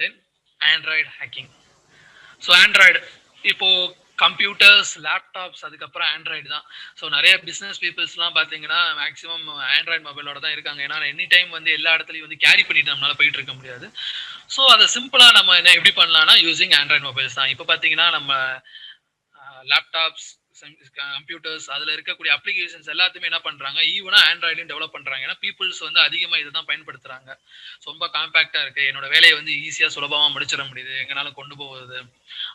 Then android hacking so android இப்போ computers laptops அதுக்கப்புறம் Android தான். ஸோ நிறைய பிஸ்னஸ் பீப்புள்ஸ்லாம் பார்த்தீங்கன்னா மேக்ஸிமம் ஆண்ட்ராய்டு மொபைலோட தான் இருக்காங்க. ஏன்னா எனி டைம் வந்து எல்லா இடத்துலையும் வந்து கேரி பண்ணிட்டு நம்மளால போயிட்டு இருக்க முடியாது. ஸோ அதை சிம்பிளாக நம்ம என்ன எப்படி பண்ணலாம்னா யூஸிங் ஆண்ட்ராய்டு மொபைல்ஸ் தான். இப்போ பார்த்தீங்கன்னா நம்ம லேப்டாப்ஸ் கம்ப்யூட்டர்ஸ் அதில் இருக்கக்கூடிய அப்ளிகேஷன்ஸ் எல்லாத்தையுமே என்ன பண்ணுறாங்க ஈவனாக ஆண்ட்ராய்டையும் டெவலப் பண்ணுறாங்க ஏன்னா பீப்புள்ஸ் வந்து அதிகமாக இதை தான் பயன்படுத்துகிறாங்க ரொம்ப காம்பேக்டாக இருக்குது என்னோட வேலையை வந்து ஈஸியாக சுலபமாக முடிச்சிட முடியுது. எங்கனாலும் கொண்டு போகுது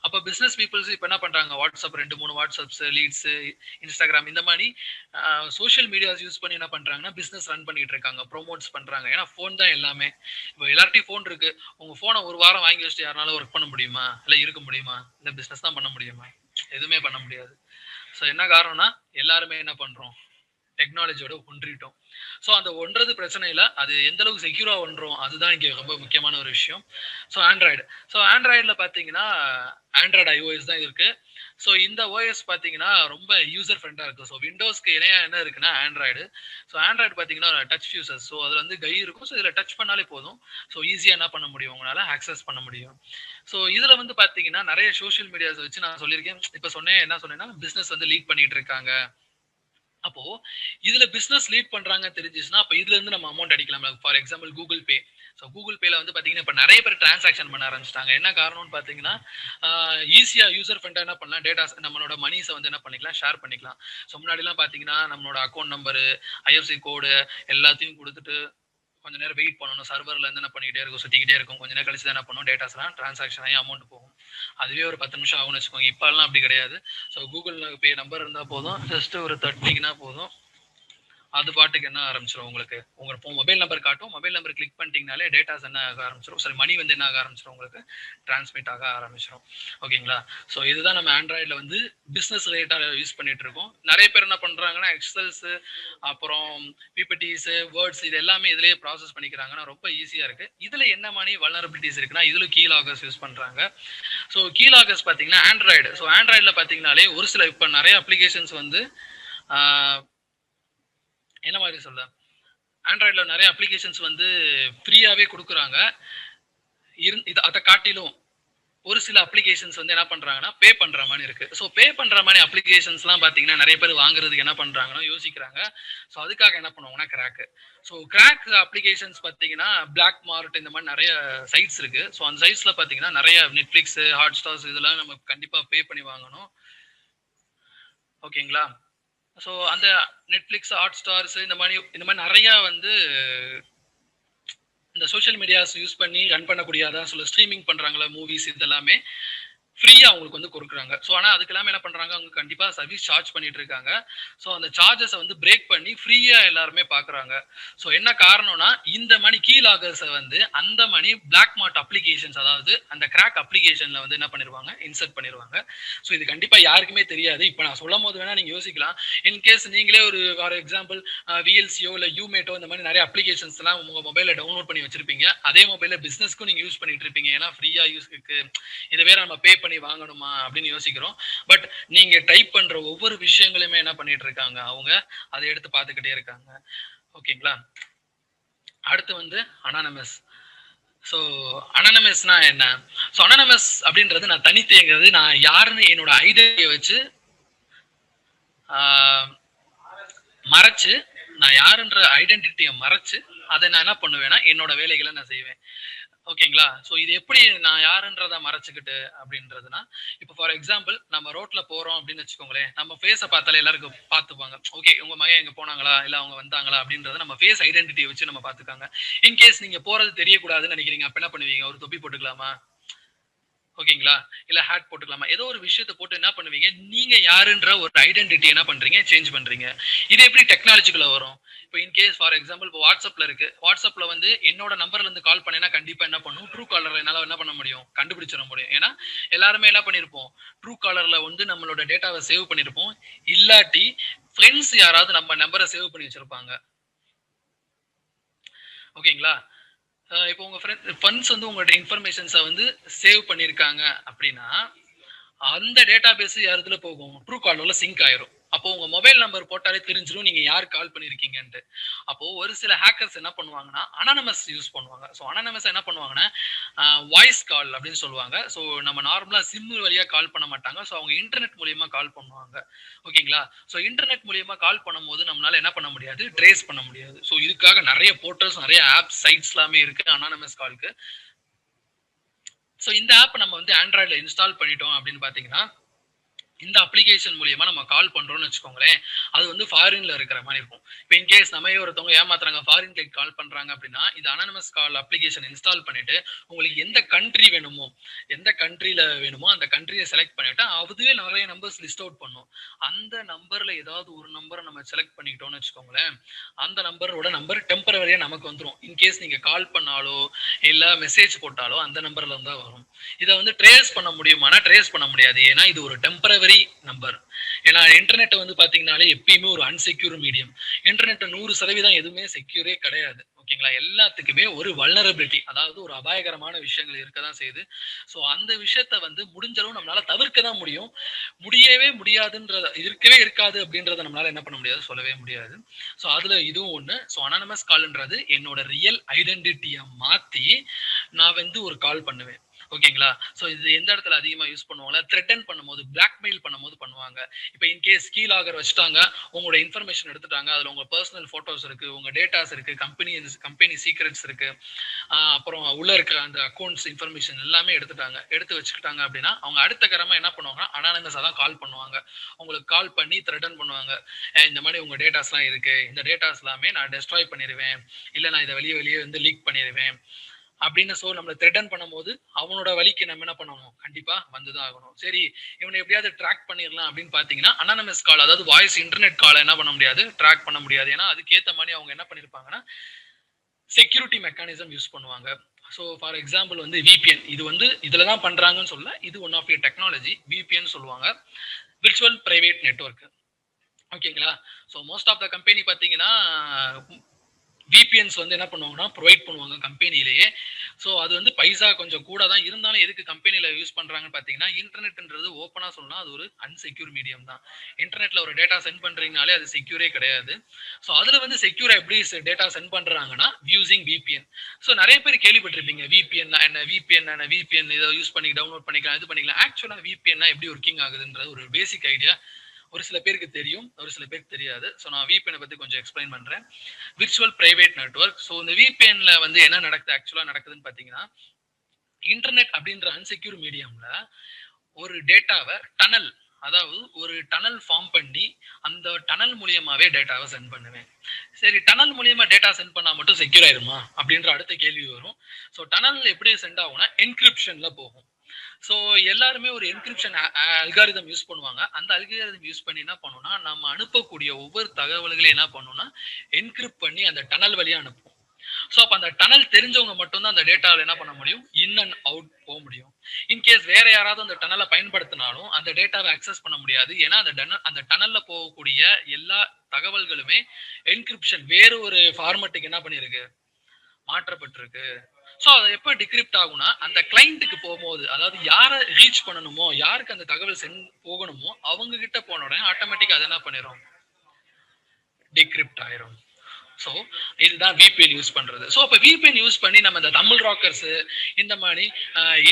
அப்போ பிஸ்னஸ் பீப்புள்ஸ் இப்போ என்ன பண்ணுறாங்க வாட்ஸ்அப் ரெண்டு மூணு வாட்ஸ்அப்ஸ் லீட்ஸு இன்ஸ்டாகிராம் இந்த மாதிரி சோஷியல் மீடியாஸ் யூஸ் பண்ணி என்ன பண்ணுறாங்கன்னா பிஸ்னஸ் ரன் பண்ணிட்டு இருக்காங்க. ப்ரோமோட்ஸ் பண்ணுறாங்க ஏன்னா ஃபோன் தான் எல்லாமே. இப்போ எல்லார்ட்டையும் ஃபோன் இருக்குது உங்கள் ஃபோனை ஒரு வாரம் வாங்கி வச்சுட்டு யாருனாலும் ஒர்க் பண்ண முடியுமா? இல்லை இருக்க முடியுமா? இல்லை பிஸ்னஸ் தான் பண்ண முடியுமா? எதுவுமே பண்ண முடியாது. ஸோ என்ன காரணம்னா எல்லாருமே என்ன பண்ணுறோம் டெக்னாலஜியோட ஒன்றிட்டோம். ஸோ அந்த ஒன்றது பிரச்சனையில் அது எந்த அளவுக்கு செக்யூராக ஒன்றோம் அதுதான் இங்கே ரொம்ப முக்கியமான ஒரு விஷயம். ஸோ ஆண்ட்ராய்டு ஸோ ஆண்ட்ராய்டில் பார்த்தீங்கன்னா ஆண்ட்ராய்டு ஐஓஎஸ் தான் இருக்குது ஸோ இந்த ஓஎஸ் பார்த்தீங்கன்னா ரொம்ப யூசர் ஃப்ரெண்டாக இருக்கும். ஸோ விண்டோஸ்க்கு இணையாக என்ன இருக்குன்னா ஆண்ட்ராய்டு ஸோ ஆண்ட்ராய்டு பார்த்தீங்கன்னா டச் ஃபியூசர்ஸ் ஸோ அதில் வந்து கை இருக்கும். ஸோ இதில் டச் பண்ணாலே போதும். ஸோ ஈஸியாக என்ன பண்ண முடியும்? உங்களால் ஆக்சஸ் பண்ண முடியும். ஸோ இதில் வந்து பார்த்தீங்கன்னா நிறைய சோஷியல் மீடியாஸ் வச்சு நான் சொல்லியிருக்கேன். இப்போ சொன்னேன். என்ன சொன்னேன்னா பிஸ்னஸ் வந்து லீட் பண்ணிட்டு இருக்காங்க. அப்போ இதுல பிசினஸ் லீட் பண்றாங்க தெரிஞ்சிச்சுன்னா அப்ப இதுல இருந்து நம்ம அமௌண்ட் அடிக்கலாம் for example Google Pay so Google பேல வந்து பார்த்தீங்கன்னா இப்போ நிறைய பேர் டிரான்சாக்ஷன் பண்ண ஆரம்பிச்சிட்டாங்க. என்ன காரணம்னு பார்த்தீங்கன்னா ஈஸியாக யூசர் ஃப்ரெண்டாக என்ன பண்ணலாம்? டேட்டாஸ் நம்மளோட மணிஸை வந்து என்ன பண்ணிக்கலாம்? ஷேர் பண்ணிக்கலாம். ஸோ முன்னாடிலாம் பார்த்தீங்கன்னா நம்மளோட அக்கௌண்ட் நம்பரு ஐஎஃப்சி கோடு எல்லாத்தையும் கொடுத்துட்டு கொஞ்ச நேரம் வெயிட் பண்ணணும். சர்வரில் இருந்து என்ன பண்ணிக்கிட்டே இருக்கும்? சுற்றிக்கிட்டே இருக்கும். கொஞ்ச நேரம் கழிச்சு தான் என்ன பண்ணும்? டேட்டாஸ்லாம் டிரான்சாக்ஷன் ஆகி அமௌண்ட் போகும். அதுவே ஒரு பத்து நிமிஷம் ஆகும்னு வச்சுக்கோங்க. இப்போல்லாம் அப்படி கிடையாது. ஸோ கூகுள் பே நம்பர் இருந்தால் போதும். ஜஸ்ட் ஒரு தட்டிங்கன்னா போதும். அது பாட்டுக்கு என்ன ஆரம்பிச்சிடும் உங்களுக்கு? உங்களுக்கு மொபைல் நம்பர் காட்டும். மொபைல் நம்பர் கிளிக் பண்ணிட்டீங்கனாலே டேட்டாஸ் என்ன ஆக ஆரம்பிச்சிடும் சரி மணி வந்து என்ன ஆக ஆரம்பிச்சிடும் உங்களுக்கு? டிரான்ஸ்மிட் ஆக ஆரம்பிச்சிடும் ஓகேங்களா? ஸோ இதுதான் நம்ம ஆண்ட்ராய்டில் வந்து பிஸ்னஸ் ரிலேட்டாக யூஸ் பண்ணிட்டு இருக்கோம். நிறைய பேர் என்ன பண்ணுறாங்கன்னா எக்ஸல்ஸு அப்புறம் பிபிடிஸு வேர்ட்ஸ் இது எல்லாமே இதுலேயே ப்ராசஸ் பண்ணிக்கிறாங்கன்னா ரொம்ப ஈஸியாக இருக்குது இதில் என்ன மாதிரி வல்னரபிலிட்டிஸ் இருக்குன்னா இதில் கீ லாகர்ஸ் யூஸ் பண்ணுறாங்க ஸோ கீ லாகர்ஸ் பார்த்தீங்கன்னா ஆண்ட்ராய்டு ஸோ ஆண்ட்ராய்டில் பார்த்தீங்கனாலே ஒரு சில இப்போ நிறைய அப்ளிகேஷன்ஸ் வந்து என்ன மாதிரி சொல்ல? ஆண்ட்ராய்டில் நிறைய அப்ளிகேஷன்ஸ் வந்து ஃப்ரீயாகவே கொடுக்குறாங்க. இரு இது அதை காட்டிலும் ஒரு சில அப்ளிகேஷன்ஸ் வந்து என்ன பண்ணுறாங்கன்னா பே பண்ணுற மாதிரி இருக்குது ஸோ பே பண்ணுற மாதிரி அப்ளிகேஷன்ஸ்லாம் பார்த்தீங்கன்னா நிறைய பேர் வாங்குறதுக்கு என்ன பண்ணுறாங்கன்னா யோசிக்கிறாங்க. ஸோ அதுக்காக என்ன பண்ணுவாங்கன்னா கிராக்கு ஸோ கிராக் அப்ளிகேஷன்ஸ் பார்த்தீங்கன்னா பிளாக் மார்ட் இந்த மாதிரி நிறைய சைட்ஸ் இருக்குது ஸோ அந்த சைட்ஸில் பார்த்தீங்கன்னா நிறைய நெட்ஃப்ளிக்ஸு ஹாட் ஸ்டார்ஸ் இதெல்லாம் நம்ம கண்டிப்பாக பே பண்ணி வாங்கணும். ஓகேங்களா ஸோ அந்த நெட்ஃப்ளிக்ஸ் ஹாட் ஸ்டார்ஸ் இந்த மாதிரி இந்த மாதிரி நிறையா வந்து இந்த சோஷியல் மீடியாஸ் யூஸ் பண்ணி ரன் பண்ணக்கூடிய அதான் சொல்ல ஸ்ட்ரீமிங் பண்ணுறாங்களா மூவிஸ் இதெல்லாமே. ஃப்ரீயாக அவங்களுக்கு வந்து கொடுக்குறாங்க. ஸோ ஆனால் அதுக்கு எல்லாமே என்ன பண்ணுறாங்க அவங்க கண்டிப்பாக சர்வீஸ் சார்ஜ் பண்ணிட்டு இருக்காங்க. ஸோ அந்த சார்ஜஸை வந்து பிரேக் பண்ணி ஃப்ரீயாக எல்லாருமே பார்க்குறாங்க ஸோ என்ன காரணம்னா இந்த மணி கீ லாகர்ஸை வந்து அந்த மணி பிளாக் மார்ட் அப்ளிகேஷன்ஸ் அதாவது அந்த கிராக் அப்ளிகேஷனில் வந்து என்ன பண்ணிடுவாங்க இன்சர்ட் பண்ணிடுவாங்க ஸோ இது கண்டிப்பாக யாருக்குமே தெரியாது. இப்போ நான் சொல்லும் போது வேணால் நீங்கள் யோசிக்கலாம். இன்கேஸ் நீங்களே ஒரு ஃபார் எக்ஸாம்பிள் விஎல்சியோ இல்லை யூமேட்டோ இந்த மாதிரி நிறைய அப்ளிகேஷன்ஸ்லாம் உங்கள் மொபைலில் டவுன்லோட் பண்ணி வச்சிருப்பீங்க. அதே மொபைலில் பிஸ்னஸ்க்கும் நீங்கள் யூஸ் பண்ணிட்டு இருப்பீங்க. ஏன்னா ஃப்ரீயாக யூஸ் இருக்கு இதை வேற நம்ம பே பண்ணி வாங்கணுமா அப்படின்னு யோசிக்கிறோம். பட் நீங்க டைப் பண்ற ஒவ்வொரு விஷயங்களுமே என்ன பண்ணிட்டு இருக்காங்க? அவங்க அதை எடுத்து பார்த்துக்கிட்டே இருக்காங்க. ஓகேங்களா அடுத்து வந்து அனானமஸ் ஸோ அனானமஸ்னா என்ன? ஸோ அனானமஸ் அப்படின்றது நான் தனித்தேங்கிறது நான் யாருன்னு என்னோட ஐடியை வச்சு மறைச்சு நான் யாருன்ற ஐடென்டிட்டியை மறைச்சு அதை நான் என்ன பண்ணுவேன்னா என்னோட வேலைகளை நான் செய்வேன். ஓகேங்களா? ஸோ இது எப்படி நான் யாருன்றத மறைச்சிக்கிட்டு அப்படின்றதுனா இப்போ ஃபார் எக்ஸாம்பிள் நம்ம ரோட்ல போறோம் அப்படின்னு வச்சுக்கோங்களேன் நம்ம ஃபேஸை பார்த்தாலே எல்லாருக்கும் பார்த்துப்பாங்க. ஓகே உங்க மகன் எங்க போனாங்களா? இல்ல அவங்க வந்தாங்களா? அப்படின்றத நம்ம ஃபேஸ் ஐடென்டிட்டியை வச்சு நம்ம பார்த்துக்காங்க. இன்கேஸ் நீங்க போறது தெரியக்கூடாதுன்னு நினைக்கிறீங்க அப்ப என்ன பண்ணுவீங்க? ஒரு தொப்பி போட்டுக்கலாமா? ஓகேங்களா? இல்ல ஹேட் போட்டுக்கலாமா? ஏதோ ஒரு விஷயத்தை போட்டு என்ன பண்ணுவீங்க? நீங்க யாருன்ற ஒரு ஐடென்டிட்டி என்ன பண்றீங்க? சேஞ்ச் பண்றீங்க. இது எப்படி டெக்னாலஜிக்குள்ள வரும்? இப்போ இன்கேஸ் ஃபார் எக்ஸாம்பிள் இப்போ வாட்ஸ்அப்ல இருக்கு. வாட்ஸ்அப்ல வந்து என்னோட நம்பர்ல இருந்து கால் பண்ணேன்னா கண்டிப்பா என்ன பண்ணும்? ட்ரூ காலர் என்னால என்ன பண்ண முடியும்? கண்டுபிடிச்சிட முடியும். ஏன்னா எல்லாருமே என்ன பண்ணிருப்போம்? ட்ரூ காலர்ல வந்து நம்மளோட டேட்டாவை சேவ் பண்ணிருப்போம். இல்லாட்டி ஃப்ரெண்ட்ஸ் யாராவது நம்ம நம்பரை சேவ் பண்ணி வச்சிருப்பாங்க. ஓகேங்களா இப்போ உங்க ஃப்ரெண்ட் ஃபண்ட்ஸ் வந்து உங்களோட இன்ஃபர்மேஷன்ஸை வந்து சேவ் பண்ணியிருக்காங்க அப்படின்னா அந்த டேட்டா பேஸ் யாருதுல போகும் ட்ரூ காலர்ல சிங்க் ஆயிரும். அப்போ உங்க மொபைல் நம்பர் போட்டாலே தெரிஞ்சிடும் நீங்க யார் கால் பண்ணிருக்கீங்கன்ட்டு. அப்போ ஒரு சில ஹேக்கர்ஸ் என்ன பண்ணுவாங்கன்னா அனானமஸ் யூஸ் பண்ணுவாங்க. ஸோ அனானமஸ் என்ன பண்ணுவாங்கன்னா வாய்ஸ் கால் அப்படின்னு சொல்லுவாங்க. ஸோ நம்ம நார்மலா சிம்மு வழியா கால் பண்ண மாட்டாங்க. ஸோ அவங்க இன்டர்நெட் மூலியமா கால் பண்ணுவாங்க. ஓகேங்களா ஸோ இன்டர்நெட் மூலியமா கால் பண்ணும்போது நம்மளால என்ன பண்ண முடியாது? ட்ரேஸ் பண்ண முடியாது. ஸோ இதுக்காக நிறைய போர்ட்டல்ஸ் நிறைய ஆப் சைட்ஸ் எல்லாமே இருக்கு அனானமஸ் கால்க்கு ஸோ இந்த ஆப் நம்ம வந்து ஆண்ட்ராய்டில் இன்ஸ்டால் பண்ணிட்டோம் அப்படின்னு பார்த்தீங்கன்னா இந்த அப்ளிகேஷன் மூலியமா நம்ம கால் பண்றோம்னு வச்சுக்கோங்களேன். அது வந்து ஃபாரின்ல இருக்கிற மாதிரி இருக்கும். இப்போ இன்கேஸ் நம்ம ஒருத்தவங்க ஏமாத்துறாங்க ஃபாரின் கிளிக் கால் பண்றாங்க அப்படின்னா இது அனானமஸ் கால் அப்ளிகேஷன் இன்ஸ்டால் பண்ணிட்டு உங்களுக்கு எந்த கண்ட்ரி வேணுமோ எந்த கண்ட்ரில வேணுமோ அந்த கண்ட்ரியை செலக்ட் பண்ணிட்டு அதுவே நிறைய நம்பர்ஸ் லிஸ்ட் அவுட் பண்ணும். அந்த நம்பர்ல ஏதாவது ஒரு நம்பரை நம்ம செலக்ட் பண்ணிக்கிட்டோம்னு வச்சுக்கோங்களேன் அந்த நம்பரோட நம்பர் டெம்பரவரியா நமக்கு வந்துடும் இன்கேஸ் நீங்க கால் பண்ணாலோ இல்ல மெசேஜ் போட்டாலோ அந்த நம்பர்ல இருந்தா வரும். இதை வந்து ட்ரேஸ் பண்ண முடியுமானா ட்ரேஸ் பண்ண முடியாது. ஏன்னா இது ஒரு டெம்பரவரி நம்பர் ஏன்னா இன்டர்நெட்டை வந்து பார்த்தீங்கனாலே எப்பயுமே ஒரு அன்செக்யூர் மீடியம் இன்டர்நெட்டை நூறு சதவீதம் எதுவுமே செக்யூரே கிடையாது. ஓகேங்களா? எல்லாத்துக்குமே ஒரு வல்னரபிலிட்டி அதாவது ஒரு அபாயகரமான விஷயங்கள் இருக்க தான் செய்யுது. ஸோ அந்த விஷயத்த வந்து முடிஞ்சளவு நம்மளால தவிர்க்க தான் முடியும். முடியவே முடியாதுன்றத இருக்கவே இருக்காது அப்படின்றத நம்மளால என்ன பண்ண முடியாது சொல்லவே முடியாது. ஸோ அதுல இதுவும் ஒண்ணு. ஸோ அனானமஸ் கால்ன்றது என்னோட ரியல் ஐடென்டிட்டியை மாத்தி நான் வந்து ஒரு கால் பண்ணுவேன். ஓகேங்களா? ஸோ இது எந்த இடத்துல அதிகமாக யூஸ் பண்ணுவாங்க த்ரெட்டன் பண்ணும்போது பிளாக்மெயில் பண்ணும்போது பண்ணுவாங்க. இப்போ இன்கேஸ் கீழ் ஆகர் வச்சுட்டாங்க உங்களோட இன்ஃபர்மேஷன் எடுத்துட்டாங்க அதில் உங்கள் பர்சனல் ஃபோட்டோஸ் இருக்குது உங்கள் டேட்டாஸ் இருக்குது கம்பெனி கம்பெனி சீக்ரெட்ஸ் இருக்குது அப்புறம் உள்ளே இருக்க அந்த அக்கௌண்ட்ஸ் இன்ஃபர்மேஷன் எல்லாமே எடுத்துட்டாங்க. எடுத்து வச்சுக்கிட்டாங்க அப்படின்னா அவங்க அடுத்த கரமாக என்ன பண்ணுவாங்கன்னா அனானமஸா தான் கால் பண்ணுவாங்க. உங்களுக்கு கால் பண்ணி த்ரெட்டன் பண்ணுவாங்க. இந்த மாதிரி உங்கள் டேட்டாஸ்லாம் இருக்குது இந்த டேட்டாஸ் எல்லாமே நான் டெஸ்ட்ராய் பண்ணிடுவேன் இல்லை நான் இதை வெளியே வெளியே வந்து லீக் பண்ணிடுவேன் அப்படின்னு சோ நம்மளை த்ரெட்டன் பண்ணும்போது அவனோட வழிக்கு நம்ம என்ன பண்ணணும்? கண்டிப்பா வந்துதான் ஆகணும். சரி இவனை எப்படியாவது ட்ராக் பண்ணிடலாம் அப்படின்னு பாத்தீங்கன்னா அனானமஸ் கால் அதாவது வாய்ஸ் இன்டர்நெட் காலை என்ன பண்ண முடியாது? ட்ராக் பண்ண முடியாது. ஏன்னா அதுக்கேற்ற மாதிரி அவங்க என்ன பண்ணிருப்பாங்கன்னா செக்யூரிட்டி மெக்கானிசம் யூஸ் பண்ணுவாங்க. ஸோ ஃபார் எக்ஸாம்பிள் வந்து விபிஎன் இது வந்து இதுல தான் பண்றாங்கன்னு சொல்ல இது one of a technology VPN சொல்லுவாங்க. விர்ச்சுவல் பிரைவேட் நெட்ஒர்க் ஓகேங்களா so most of the company பார்த்தீங்கன்னா விபிஎன்ஸ் வந்து என்ன பண்ணுவாங்கன்னா ப்ரொவைட் பண்ணுவாங்க கம்பெனிலேயே ஸோ அது வந்து பைசா கொஞ்சம் கூட தான் இருந்தாலும் எதுக்கு கம்பெனியில் யூஸ் பண்ணுறாங்கன்னு பார்த்தீங்கன்னா இன்டர்நெட்ன்றது ஓப்பனாக சொல்லலாம் அது ஒரு அன்செக்யூர் மீடியம் தான். இன்டர்நெட்டில் ஒரு டேட்டா சென்ட் பண்ணுறீங்கனாலே அது செக்யூரே கிடையாது. ஸோ அதில் வந்து செக்யூராக எப்படி டேட்டா சென்ட் பண்ணுறாங்கன்னா யூசிங் விபிஎன் ஸோ நிறைய பேர் கேள்விப்பட்டிருப்பீங்க விபிஎன் என்ன விபிஎன் என்ன விபிஎன் இதை யூஸ் பண்ணி டவுன்லோட் பண்ணிக்கலாம் இது பண்ணிக்கலாம். ஆக்சுவலாக விபிஎன்னா எப்படி ஒர்க்கிங் ஆகுதுன்றது ஒரு பேசிக் ஐடியா ஒரு சில பேருக்கு தெரியும் ஒரு சில பேருக்கு தெரியாது. ஸோ நான் விபிஎனை பற்றி கொஞ்சம் எக்ஸ்பிளைன் பண்ணுறேன் விர்ச்சுவல் ப்ரைவேட் நெட்வொர்க் ஸோ இந்த விபிஎன்ல வந்து என்ன நடக்குது ஆக்சுவலாக நடக்குதுன்னு பார்த்தீங்கன்னா இன்டர்நெட் அப்படின்ற அன்செக்யூர் மீடியம்ல ஒரு டேட்டாவை டனல் அதாவது ஒரு டனல் ஃபார்ம் பண்ணி அந்த டனல் மூலியமாவே டேட்டாவை சென்ட் பண்ணுவேன். சரி டனல் மூலியமா டேட்டா சென்ட் பண்ணா மட்டும் செக்யூர் ஆயிருமா? அப்படின்ற அடுத்த கேள்வி வரும். ஸோ டனல் எப்படி சென்ட் ஆகும்னா என்கிரிப்ஷன்ல போகும். ஸோ எல்லாருமே ஒரு என்கிரிப்ஷன் அல்காரிதம் யூஸ் பண்ணுவாங்க. அந்த அல்காரிதம் யூஸ் பண்ணி என்ன பண்ணணும்னா நம்ம அனுப்பக்கூடிய ஒவ்வொரு தகவல்களையும் என்ன பண்ணணும்னா என்கிரிப்ட் பண்ணி அந்த டனல் வழியாக அனுப்புவோம். ஸோ அப்போ அந்த டனல் தெரிஞ்சவங்க மட்டும்தான் அந்த டேட்டாவில் என்ன பண்ண முடியும்? இன் அண்ட் அவுட் போக முடியும். இன்கேஸ் வேற யாராவது அந்த டனலை பயன்படுத்தினாலும் அந்த டேட்டாவை அக்சஸ் பண்ண முடியாது. ஏன்னா அந்த டனல் அந்த டனல்ல போகக்கூடிய எல்லா தகவல்களுமே என்கிரிப்ஷன் வேறு ஒரு ஃபார்மட்டுக்கு என்ன பண்ணியிருக்கு? மாற்றப்பட்டிருக்கு. ஸோ அது எப்போ டிகிரிப்ட் ஆகும்னா அந்த கிளைண்ட்டுக்கு போகும்போது அதாவது யாரை ரீச் பண்ணணுமோ யாருக்கு அந்த தகவல் சென் போகணுமோ அவங்க கிட்ட போன உடனே ஆட்டோமேட்டிக்காக அது என்ன பண்ணிடும் டிகிரிப்ட் ஆயிரும். ஸோ இதுதான் விபிஎன் யூஸ் பண்றது. ஸோ அப்போ விபிஎன் யூஸ் பண்ணி நம்ம இந்த தமிழ் ராக்கர்ஸ் இந்த மாதிரி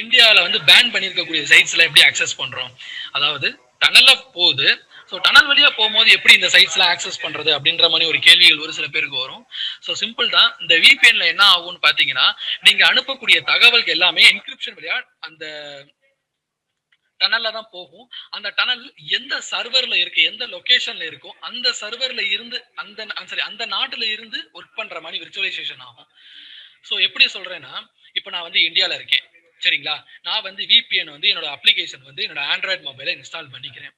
இந்தியாவில் வந்து பேன் பண்ணியிருக்கக்கூடிய சைட்ஸ்ல எப்படி அக்சஸ் பண்றோம்? அதாவது டனலில் போகுது ஸோ டனல் வழியாக போகும்போது எப்படி இந்த சைட்ஸ்லாம் ஆக்சஸ் பண்ணுறது அப்படின்ற மாதிரி ஒரு கேள்விகள் ஒரு சில பேருக்கு வரும். ஸோ சிம்பிள் தான். இந்த விபிஎன்ல என்ன ஆகும்னு பார்த்தீங்கன்னா நீங்கள் அனுப்பக்கூடிய தகவல்கள் எல்லாமே என்கிரிப்ஷன் வழியாக அந்த டனல்ல தான் போகும். அந்த டனல் எந்த சர்வர்ல இருக்கு எந்த லொகேஷன்ல இருக்கோ அந்த சர்வர்ல இருந்து அந்த சாரி அந்த நாட்டுல இருந்து ஒர்க் பண்ற மாதிரி விர்ச்சுவலைசேஷன் ஆகும். ஸோ எப்படி சொல்றேன்னா இப்போ நான் வந்து இந்தியாவில் இருக்கேன். சரிங்களா? நான் வந்து விபிஎன் வந்து என்னோட அப்ளிகேஷன் வந்து என்னோட ஆண்ட்ராய்டு மொபைலை இன்ஸ்டால் பண்ணிக்கிறேன்.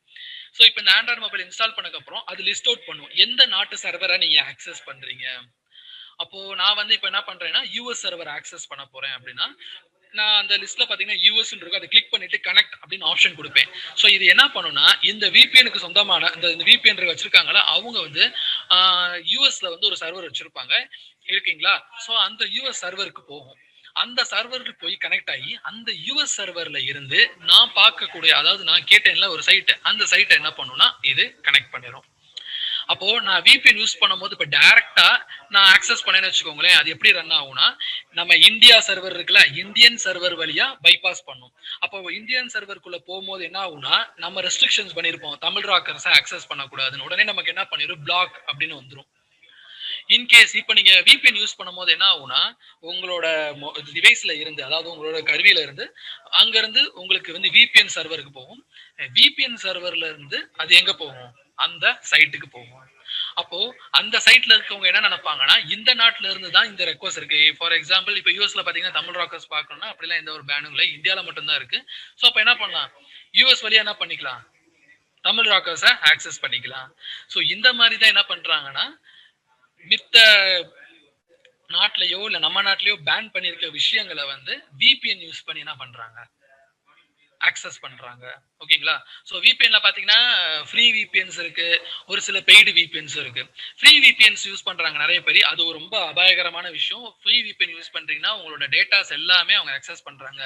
ஸோ இப்போ இந்த ஆண்ட்ராய்டு மொபைல் இன்ஸ்டால் பண்ணக்கப்புறம் அது லிஸ்ட் அவுட் பண்ணும். எந்த நாட்டு சர்வரை நீங்கள் ஆக்சஸ் பண்ணுறீங்க அப்போ நான் வந்து இப்போ என்ன பண்ணுறேன்னா யூஎஸ் சர்வர் ஆக்சஸ் பண்ண போகிறேன் அப்படின்னா நான் அந்த லிஸ்ட்ல பாத்தீங்கன்னா யூஎஸ் இருக்கும். அதை கிளிக் பண்ணிட்டு கனெக்ட் அப்படின்னு ஆப்ஷன் கொடுப்பேன். ஸோ இது என்ன பண்ணும்னா இந்த விபிஎனுக்கு சொந்தமான இந்த இந்த விபிஎன் வச்சிருக்காங்களா அவங்க வந்து யூஎஸ்ல வந்து ஒரு சர்வர் வச்சிருப்பாங்க. இருக்கீங்களா? ஸோ அந்த யூஎஸ் சர்வருக்கு போகும். அந்த சர்வருக்கு போய் கனெக்ட் ஆகி அந்த யூஎஸ் சர்வர்ல இருந்து நான் பார்க்கக்கூடிய அதாவது நான் கேட்டேன்ல ஒரு சைட்டு அந்த சைட்டை என்ன பண்ணும்னா இது கனெக்ட் பண்ணிடும் அப்போ நான் விபிஎன் யூஸ் பண்ணும்போது இப்போ டைரக்டா நான் ஆக்சஸ் பண்ணேன்னு வச்சுக்கோங்களேன் அது எப்படி ரன் ஆகும்னா நம்ம இந்தியா சர்வர் இருக்குல்ல இந்தியன் சர்வர் வழியா பைபாஸ் பண்ணும். அப்போ இந்தியன் சர்வருக்குள்ள போகும்போது என்ன ஆகும்னா நம்ம ரெஸ்ட்ரிக்ஷன்ஸ் பண்ணியிருப்போம் தமிழ் ராக்கர்ஸை ஆக்சஸ் பண்ணக்கூடாதுன்னு. உடனே நமக்கு என்ன பண்ணிடும் பிளாக் அப்படின்னு வந்துடும் இன்கேஸ் இப்போ நீங்க விபிஎன் யூஸ் பண்ணும்போது என்ன ஆகும்னா உங்களோட டிவைஸ்ல இருந்து அதாவது உங்களோட கருவியில இருந்து அங்க இருந்து உங்களுக்கு வந்து விபிஎன் சர்வருக்கு போகும். விபிஎன் சர்வர்ல இருந்து அது எங்க போகும்? அந்த சைட்டுக்கு போகும். அப்போ அந்த சைட்ல இருக்கவங்க என்ன நினைப்பாங்கன்னா இந்த நாட்டுல இருந்து தான் இந்த ரெக்வஸ்ட் இருக்கு. ஃபார் எக்ஸாம்பிள் இப்போ யூஎஸ்ல பாத்தீங்கன்னா தமிழ் ராக்கர்ஸ் பார்க்கணும்னா அப்படிலாம் எந்த ஒரு பேனும் இல்லை. இந்தியால மட்டும்தான் இருக்கு. ஸோ அப்போ என்ன பண்ணலாம்? யூஎஸ் வழியா என்ன பண்ணிக்கலாம்? தமிழ் ராக்கர்ஸை ஆக்சஸ் பண்ணிக்கலாம். ஸோ இந்த மாதிரி தான் என்ன பண்றாங்கன்னா மித்த நாட்டிலேயோ இல்ல நம்ம நாட்டிலேயோ பேன் பண்ணியிருக்க விஷயங்களை வந்து விபிஎன் யூஸ் பண்ணி என்ன பண்றாங்க? ஆக்சஸ் பண்றாங்க. ஓகேங்களா ஸோ விபிஎன்ல பாத்தீங்கன்னா ஃப்ரீ விபிஎன்ஸ் இருக்கு. ஒரு சில பெய்டு விபிஎன்ஸ் இருக்கு. ஃப்ரீ விபிஎன்ஸ் யூஸ் பண்றாங்க நிறைய பேர். அது ஒரு ரொம்ப அபாயகரமான விஷயம். ஃப்ரீ விபிஎன் யூஸ் பண்றீங்கன்னா உங்களோட டேட்டாஸ் எல்லாமே அவங்க அக்சஸ் பண்றாங்க.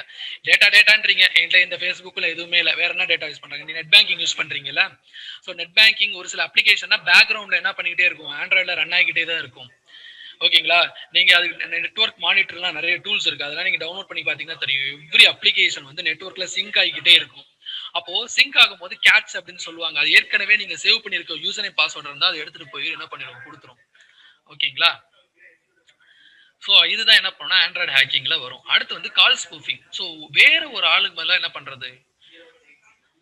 டேட்டா டேட்டான்றீங்க என்கிட்ட இந்த ஃபேஸ்புக்ல எதுவுமே இல்லை. வேற என்ன டேட்டா யூஸ் பண்றாங்க? நீ நெட் பேங்கிங் யூஸ் பண்றீங்கல்ல? ஸோ நெட் பேங்கிங் ஒரு சில அப்ளிகேஷன்னா பேக்ரவுண்ட்ல என்ன பண்ணிக்கிட்டே இருக்கும்? ஆண்ட்ராய்டில் ரன் ஆகிக்கிட்டே தான் இருக்கும். ஓகேங்களா? நீங்க அதுக்கு நெட்வொர்க் மானிட்டர்லாம் நிறைய டூல்ஸ் இருக்கு. அதெல்லாம் நீங்க டவுன்லோட் பண்ணி பாத்தீங்கன்னா தெரியும். எவ்ரி அப்ளிகேஷன் வந்து நெட்ஒர்க்ல சிங்க் ஆகிக்கிட்டே இருக்கும். அப்போ சிங்க் ஆகும்போது கேட்ச் அப்படின்னு சொல்லுவாங்க. அது ஏற்கனவே நீங்க சேவ் பண்ணிருக்க யூசர் நேம் பாஸ்வேர்ட் இருந்தா அதை எடுத்துட்டு போய் என்ன பண்ணிடும்? கொடுத்துரும். ஓகேங்களா? ஸோ இதுதான் என்ன பண்ணா ஆண்ட்ராய்டு ஹேக்கிங்ல வரும். அடுத்து வந்து கால் ஸ்பூஃபிங் ஸோ வேற ஒரு ஆளுக்கு மேல என்ன பண்றது?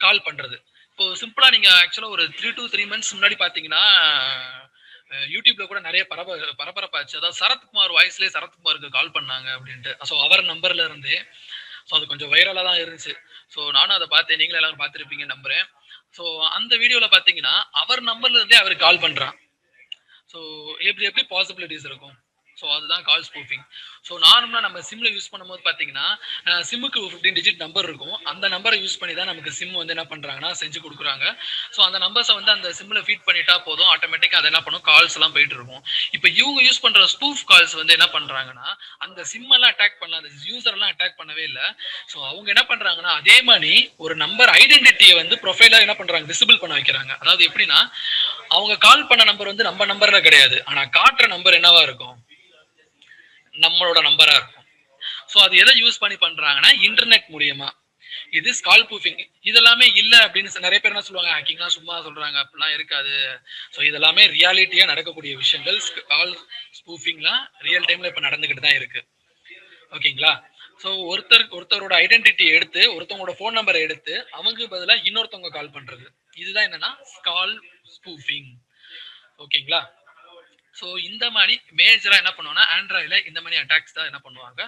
கால் பண்றது. இப்போ சிம்பிளா நீங்க ஆக்சுவலா ஒரு த்ரீ டு த்ரீ மந்த்ஸ் முன்னாடி பாத்தீங்கன்னா யூடியூப்ல கூட நிறைய பரப பரபரப்பாச்சு அதாவது சரத்குமார் வாய்ஸ்லயே சரத்குமாருக்கு கால் பண்ணாங்க அப்படின்ட்டு. ஸோ அவர் நம்பர்ல இருந்தே. ஸோ அது கொஞ்சம் வைரலாக தான் இருந்துச்சு. ஸோ நானும் அதை பார்த்தேன். நீங்களும் எல்லாரும் பார்த்துருப்பீங்க நம்புறேன். ஸோ அந்த வீடியோல பார்த்தீங்கன்னா அவர் நம்பர்ல இருந்தே அவர் கால் பண்றான். ஸோ எப்படி எப்படி பாசிபிலிட்டிஸ் இருக்கும்? ஸோ அதுதான் கால் ஸ்பூஃபிங் ஸோ நார்மலாக நம்ம சிம்மில் யூஸ் பண்ணும்போது பார்த்தீங்கன்னா சிம்முக்கு ஃபிஃப்டீன் டிஜிட் நம்பர் இருக்கும். அந்த நம்பரை யூஸ் பண்ணி தான் நமக்கு சிம் வந்து என்ன பண்ணுறாங்கன்னா செஞ்சு கொடுக்குறாங்க. ஸோ அந்த நம்பர்ஸை வந்து அந்த சிம்மில் ஃபீட் பண்ணிட்டா போதும். ஆட்டோமேட்டிக்காக அது என்ன பண்ணும்? கால்ஸ் எல்லாம் போயிட்டு இருக்கும். இப்போ இவங்க யூஸ் பண்ணுற ஸ்பூஃப் கால்ஸ் வந்து என்ன பண்ணுறாங்கன்னா அந்த சிம்மெல்லாம் அட்டாக் பண்ண அந்த யூசர்லாம் எல்லாம் அட்டாக் பண்ணவே இல்லை. ஸோ அவங்க என்ன பண்ணுறாங்கன்னா அதே மாதிரி ஒரு நம்பர் ஐடென்டிட்டியை வந்து ப்ரொஃபைலாக என்ன பண்ணுறாங்க விசிபிள் பண்ண வைக்கிறாங்க. அதாவது எப்படின்னா அவங்க கால் பண்ண நம்பர் வந்து நம்ம நம்பர்ல கிடையாது. ஆனால் காட்டுற நம்பர் என்னவா இருக்கும்? நம்மளோட நம்பரா இருக்கும். ஸோ அது எதை யூஸ் பண்ணி பண்றாங்கன்னா இன்டர்நெட் மூலியமா. இது ஸ்கால் ப்ரூஃபிங் இதெல்லாமே இல்ல அப்படின்னு நிறைய பேர் என்ன சொல்லுவாங்க ஹேக்கிங்லாம் சும்மா சொல்றாங்க அப்படிலாம் இருக்காது. ஸோ இதெல்லாமே ரியாலிட்டியா நடக்கக்கூடிய விஷயங்கள். ஸ்கால் ஸ்பூஃபிங்லாம் ரியல் டைம்ல இப்போ நடந்துகிட்டு தான் இருக்கு. ஓகேங்களா? ஸோ ஒருத்தர் ஒருத்தரோட ஐடென்டிட்டி எடுத்து ஒருத்தவங்களோட ஃபோன் நம்பரை எடுத்து அவங்க பதிலாக இன்னொருத்தவங்க கால் பண்றது. இதுதான் என்னன்னா ஸ்கால் ஸ்பூஃபிங் ஓகேங்களா? ஸோ இந்த மாதிரி மேஜராக என்ன பண்ணுவாங்கன்னா ஆண்ட்ராய்டில் இந்த மாதிரி அட்டாக்ஸ் தான் என்ன பண்ணுவாங்க?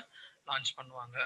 லான்ச் பண்ணுவாங்க.